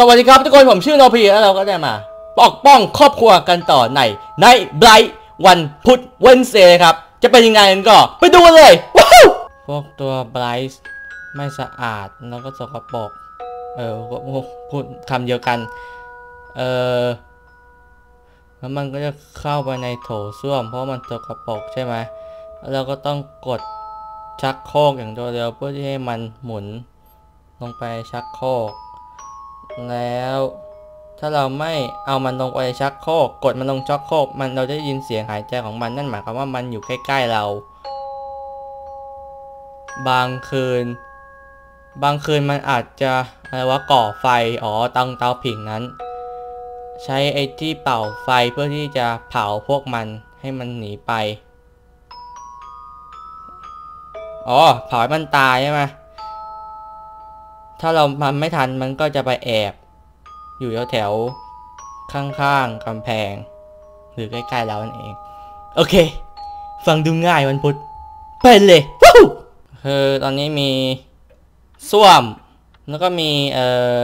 สวัสดีครับทุกคนผมชื่อโนพีแล้วเราก็ได้มาปกป้องครอบครัวกันต่อในในไบรท์วันพุธเวนเซครับ จะเป็นยังไงกันก็ไปดูกันเลยว้าวพวกตัวไบรท์ไม่สะอาดแล้วก็สกปรกเออพูดคำเดียวกัน เออแล้วมันก็จะเข้าไปในโถส้วม เพราะมันสกปรกใช่ไหมแล้วเราก็ต้องกดชักโครกอย่างรวดเร็วเพื่อที่ให้มันหมุนลงไปชักโครก แล้ว ถ้าเราไม่เอามันลงไปชักโครกกดมันลงชักโครกมันเราจะได้ยินเสียงหายใจของมันนั่นหมายความว่ามันอยู่ใกล้ๆเรา บางคืน บางคืนมันอาจจะอะไรว่าก่อไฟอ๋อตังเตาผิงนั้น ใช้ไอ้ที่เป่าไฟเพื่อที่จะเผาพวกมันให้มันหนีไปอ๋อเผาให้มันตายใช่ไหม ถ้าเรามันไม่ทันมันก็จะไปแอบ อยู่แถวๆข้างๆกำแพง หรือใกล้ๆเรานั่นเอง โอเค ฟังดูง่ายวันพุธไปเลยวู้คือตอนนี้มีส้วม แล้วก็มีเอ่อ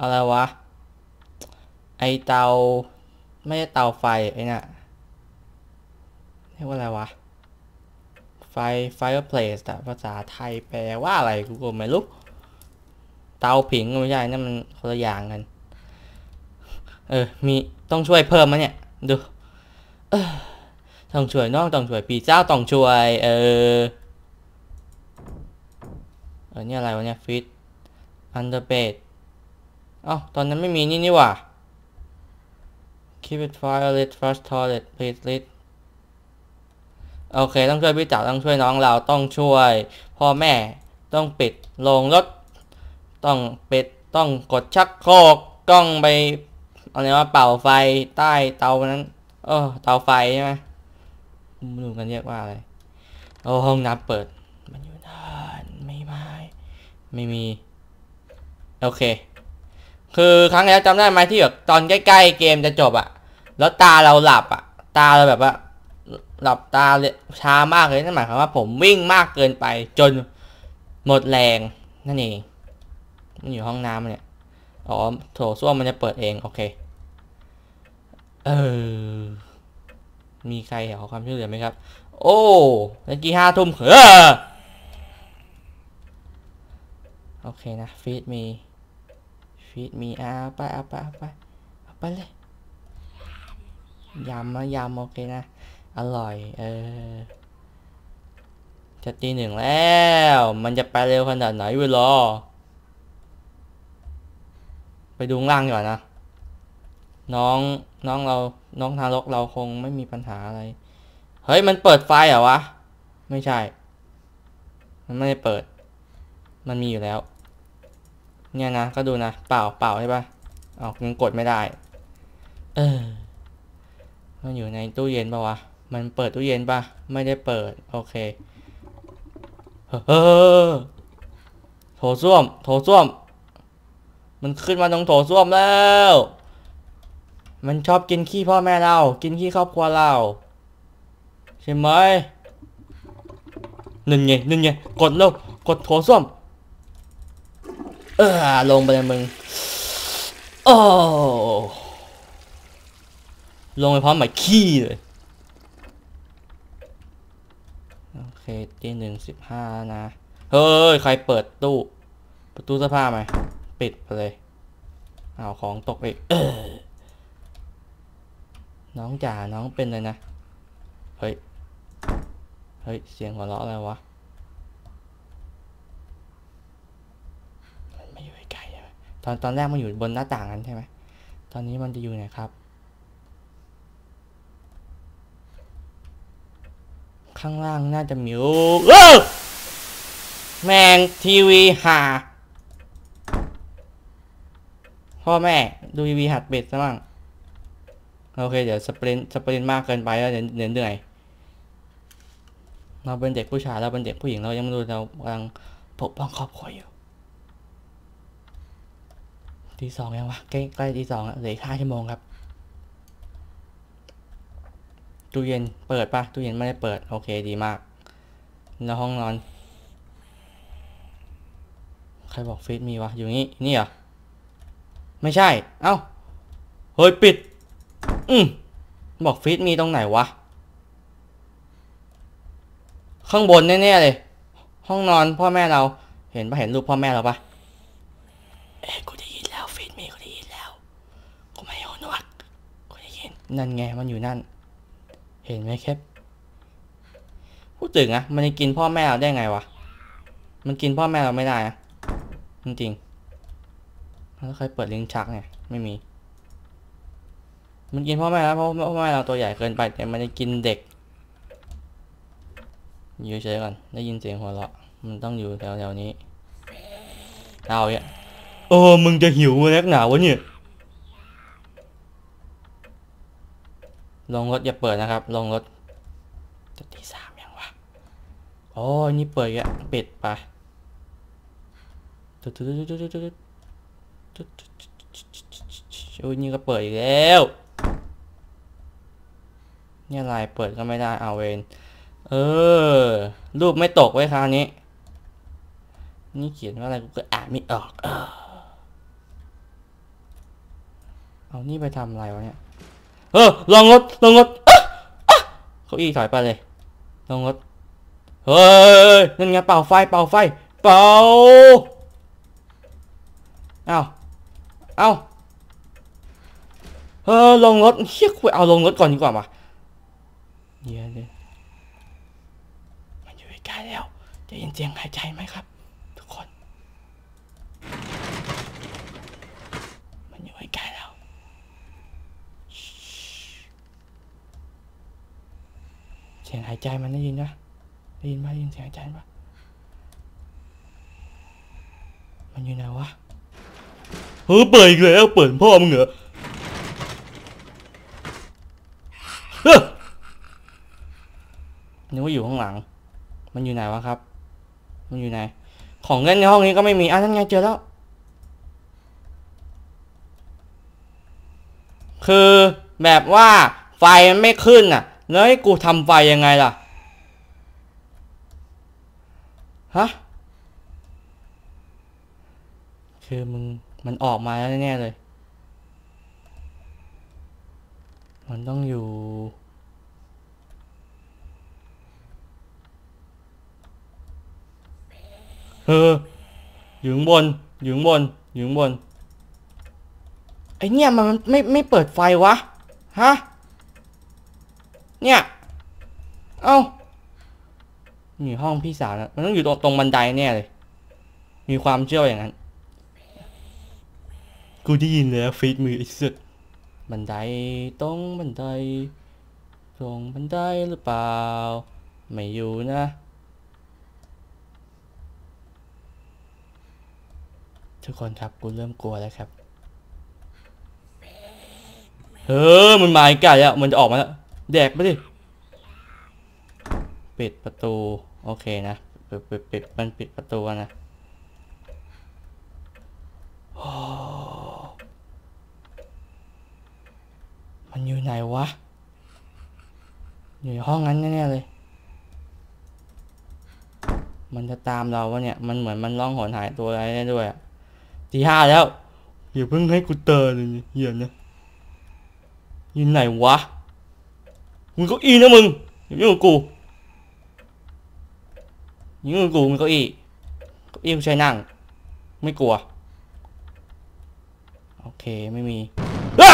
อะไรวะ ไอเตา ไม่ใช่เตาไฟไอ้น่ะเรียกว่าอะไรวะ ไฟ fireplace แต่ภาษาไทยแปลว่าอะไรกูก็ไม่รู้ เตาผิงก็ไม่ใช่นั่นมันคนละอย่างกัน เออ มีต้องช่วยเพิ่มมะเนี่ย ดูเออต้องช่วยน้องต้องช่วยปีเจ้าต้องช่วย เออเออเนี่ยอะไรวะเนี่ยฟิตอันเดอร์เบดอ้าตอนนั้นไม่มีนี่นี่หว่า keep it violet flush toilet please lit โอเค ต้องช่วยพี่จ๋าต้องช่วยน้องเราต้องช่วย พ่อแม่ต้องปิดโรงรถ ต้องเปิดต้องกดชักโครกต้องไปอะไรว่าเป่าไฟใต้เตานั้นเออเตาไฟใช่ไหมไม่รู้กันเรียกว่าอะไรโอ้ห้องน้ำเปิด มันอยู่นานไม่ไม่ไม่มี โอเค คือครั้งแล้วจำได้ไหมที่แบบตอนใกล้ๆเกมจะจบอะแล้วตาเราหลับอะตาเราแบบว่าหลับตาเช้ามากเลยนั่นหมายความว่าผมวิ่งมากเกินไปจนหมดแรงนั่นเอง มันอยู่ห้องน้ำเนี่ย อ๋อ โถส้วมมันจะเปิดเอง โอเค เออ มีใครขอความช่วยเหลือไหมครับ โอ้เมื่อกี้ห้าทุ่มเออโอเคนะ ฟีดมี ฟีดมีเอาไปเอาไปเอาไปเอาไปเลยยำมายำโอเคนะ อร่อย เออ จะตีหนึ่งแล้ว มันจะไปเร็วขนาดไหนเวลา ไปดูข้างล่างก่อนนะ น้องน้องเราน้องทารกเราคงไม่มีปัญหาอะไร เฮ้ยมันเปิดไฟเหรอวะ ไม่ใช่ มันไม่ได้เปิด มันมีอยู่แล้ว เนี่ยนะก็ดูนะ เปล่าเปล่าใช่ปะเอายังกดไม่ได้ เออ มันอยู่ในตู้เย็นปะวะ มันเปิดตู้เย็นปะไม่ได้เปิด โอเคเออโถส้วม โถส้วม มันขึ้นมาตรงโถส้วมแล้ว มันชอบกินขี้พ่อแม่เรา กินขี้ครอบครัวเรา ใช่ไหมนึ่งไงนึ่งไงกดเร็วกดโถส้วม เออลงไปเลยมึง โอ้ลงไปพร้อมกับขี้เลยโอเคตีหนึ่งสิบห้านะ เฮ้ย ใครเปิดตู้ ประตูเสื้อผ้าไหม ปิดไปเลย เอาของตกอีกน้องจ๋าน้องเป็นเลยนะ เฮ้ย เฮ้ย เสียงหัวเราะอะไรวะ มันไม่อยู่ไกลใช่ไหมตอนตอนแรกมันอยู่บนหน้าต่างนั้นใช่ไหม ตอนนี้มันจะอยู่ไหนครับ ข้างล่างน่าจะมีโอ้แมงทีวีหา พ่อแม่ดูทีวีหัดเบ็ดซะบ้างโอเคเดี๋ยวสปรินสปรินมากเกินไปแล้วเดี๋ยวเดี๋ยวเหนื่อยเราเป็นเด็กผู้ชายเราเป็นเด็กผู้หญิงเรายังไม่รู้เรากำลังปกป้องครอบครัวอยู่ตีสองยังวะใกล้ใกล้ตีสองแล้วเหลืออีกห้าชั่วโมงครับตู้เย็นเปิดปะตู้เย็นไม่ได้เปิด โอเคดีมากแล้วห้องนอน ใครบอกฟีดมีวะอยู่นี่นี่เหรอ ไม่ใช่ เอ้า เฮ้ย ปิด อืมบอกฟีดมีตรงไหนวะ ข้างบนแน่ๆเลย ห้องนอนพ่อแม่เรา เห็นปะเห็นรูปพ่อแม่เราปะเอ้ยกูได้ยินแล้วฟีดมีกูได้ยินแล้ว กูไม่หูหนวกกูได้ยิน นั่นไงมันอยู่นั่น เห็นไหมครับพูดถึงอะมันจะกินพ่อแม่เราได้ไงวะ มันกินพ่อแม่เราไม่ได้อะจริงๆ แล้วใครเปิดลิ้นชักเนี่ยไม่มี มันกินพ่อแม่แล้วเพราะพ่อแม่เราตัวใหญ่เกินไป แต่มันจะกินเด็ก อยู่เฉยก่อนได้ยินเสียงหัวเราะมันต้องอยู่แถวๆนี้เอาเนี่ยเออมึงจะหิวนักหนาวะเนี่ยลงรถอย่าเปิดนะครับ ลงรถจะตีสามยังวะโอ้ยนี่เปิดอะปิดไปดตุ๊ดตุ๊ดตุ๊ดตุ๊ดตุ๊ดตุ๊ด โอ้ยนี่ก็เปิดอีกแล้ว เนี่ยลายเปิดก็ไม่ได้เอาเวนเออ รูปไม่ตกไว้คราวนี้ นี่เขียนว่าอะไรกูก็อ่านไม่ออก เออเอานี่ไปทำอะไรวะเนี่ย เออ ลองรถลองรถอะอะเขาอี้ถอยไปเลย ลองรถเฮ้ย นั่นไงเป่าไฟ เป่าไฟ เป่าเอา เอาเออลงรถเฮียคุยเอาลงรถก่อนดีกว่ามาเดี๋ยวเลยมันอยู่ใกล้แล้วจะยินเสียงหายใจไหมครับ ทุกคน มันอยู่ใกล้แล้วเสียงหายใจมันได้ยินปะได้ยินปะได้ยินเสียงหายใจปะมันอยู่ไหนวะ เฮ้ยเปิดอีกแล้วเปิดพ่อมึงเหรอเฮ้ยนึกว่าอยู่ข้างหลัง มันอยู่ไหนวะครับ มันอยู่ไหน ของเล่นในห้องนี้ก็ไม่มีอะนั่นไงเจอแล้ว คือแบบว่าไฟมันไม่ขึ้นอะ แล้วให้กูทำไฟยังไงล่ะ ฮะ คือมึง มันออกมาแล้วแน่เลย มันต้องอยู่ เอออยู่ข้างบน อยู่ข้างบน อยู่ข้างบน ไอเนี่ยมันไม่ไม่เปิดไฟวะ ฮะ เนี่ย เอ้าอยู่ห้องพี่สาวนะมันต้องอยู่ตรงตรงบันไดแน่เลย มีความเชื่ออย่างนั้น กูได้ยินแล้วฟีดมือไอ้สุดบันไดตรงบันได ตรงบันไดหรือเปล่า ไม่อยู่นะ ทุกคนครับกูเริ่มกลัวแล้วครับเออมันมาอีกไก่แล้วมันจะออกมาแล้ว แดกไปดิ ปิดประตู โอเคนะ ปิดปิดปิดมันปิดประตูนะโอ้ มันอยู่ไหนวะ อยู่ในห้องนั้นแน่ๆเลย มันจะตามเราวะเนี่ย มันเหมือนมันร้องหอนหายตัวอะไรได้ด้วยอะตีห้าแล้วอย่าเพิ่งให้กูเตือนเลยเหี้ยนะอยู่ไหนวะ มึงเก้าอี้นะมึงอย่ายุ่งกับกูยิงกูมันเก้าอี้เก้าอี้กูใช้นั่ง ไม่กลัว โอเคไม่มีอ้า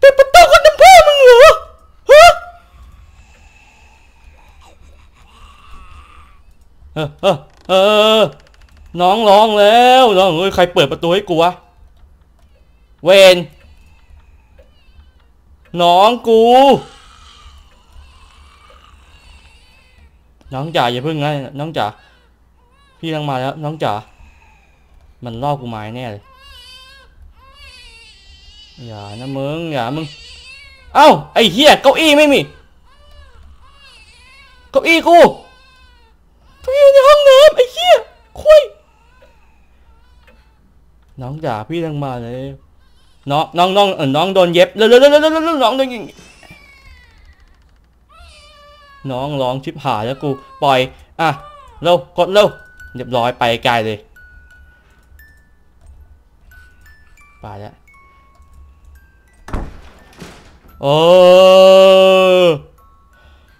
ปิดประตูคนทำพ่อมึงเหรอฮะ เออเออเออน้องร้องแล้วน้องเอ้ยใครเปิดประตูให้กูวะเวนน้องกู น้องจ๋าอย่าเพิ่งนะน้องจ๋าพี่กำลังมาแล้ว น้องจ๋ามันล่อกูไม้แน่เลยอย่านะมึงอย่ามึงเอ้าไอ้เหี้ยเก้าอี้ไม่มีเก้าอี้กูาอี้ในห้องน้ำไอ้เหี้ยคุย น้องจ๋าพี่กำลังมาเลยน้องน้องน้องเออน้องโดนเย็บเร็วเร็วเร็วเร็วน้องโดนยิงน้องร้องชิบหายแล้วกูปล่อยอะเร็วกดเร็วเรียบร้อยไปไกลเลยไปแล้วโอ้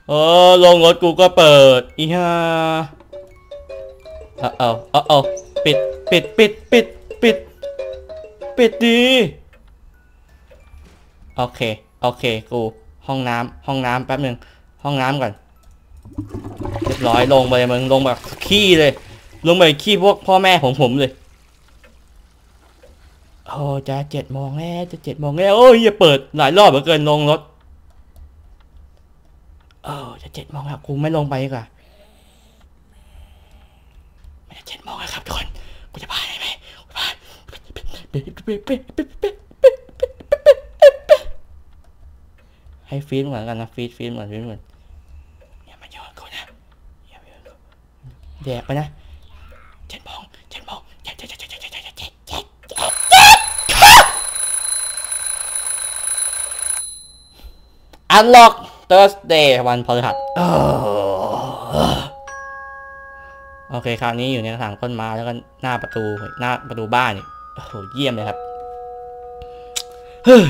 เออลงรถกูก็เปิดอีฮ่าเอาเอาเอาเอาปิดปิดปิดปิด ปิด ปิดดี โอเค โอเค กู ห้องน้ำห้องน้ำแป๊บหนึ่งห้องน้ำก่อน เรียบร้อยลงไปมึงลงแบบขี้เลย ลงไปขี้พวกพ่อแม่ของผมเลยโอ้จะเจ็ดโมงแล้วจะเจ็ดโมงแล้วโอ้ยอย่าเปิดหลายรอบเหลือเกินลงรถเออจะเจ็ดโมงแล้วกูไม่ลงไปดีกว่าไม่จะเจ็ดโมงแล้วครับทุกคนกูจะพาได้ไหมกูจะพา ให้ฟีดเหมือนกันนะฟีดฟีดเหมือนฟีดเหมือนอย่ามาโยนกูนะอย่ามาโยนกูแดกไปนะเจ็ดโมงเจ็ดโมงเจ็ดเจ็ดเจ็ดเจ็ดเจ็ดเจ็ดเจ็ดเจ็ดอันล็อก Thursday วันพฤหัสโอเคคราวนี้อยู่ในกระถางต้นไม้แล้วก็หน้าประตูหน้าประตูบ้านนี่ โอ้โหเยี่ยมเลยครับเฮ้ย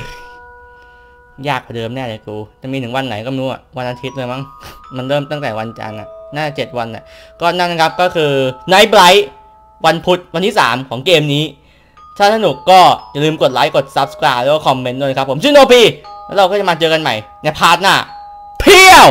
ยากกว่าเดิมแน่เลยกูจะมีถึงวันไหนก็ไม่รู้อะวันอาทิตย์เลยมั้งมันเริ่มตั้งแต่วันจันทร์อะน่าเจ็ดวันอะก็นั่นนะครับก็คือ Night Bright วันพุธวันที่ 3 ของเกมนี้ ถ้าสนุกก็อย่าลืมกดไลค์กด Subscribe แล้วก็คอมเมนต์ด้วยครับ ผมชื่อโนพีแล้วเราก็จะมาเจอกันใหม่ในพาร์ทหน้า เพียว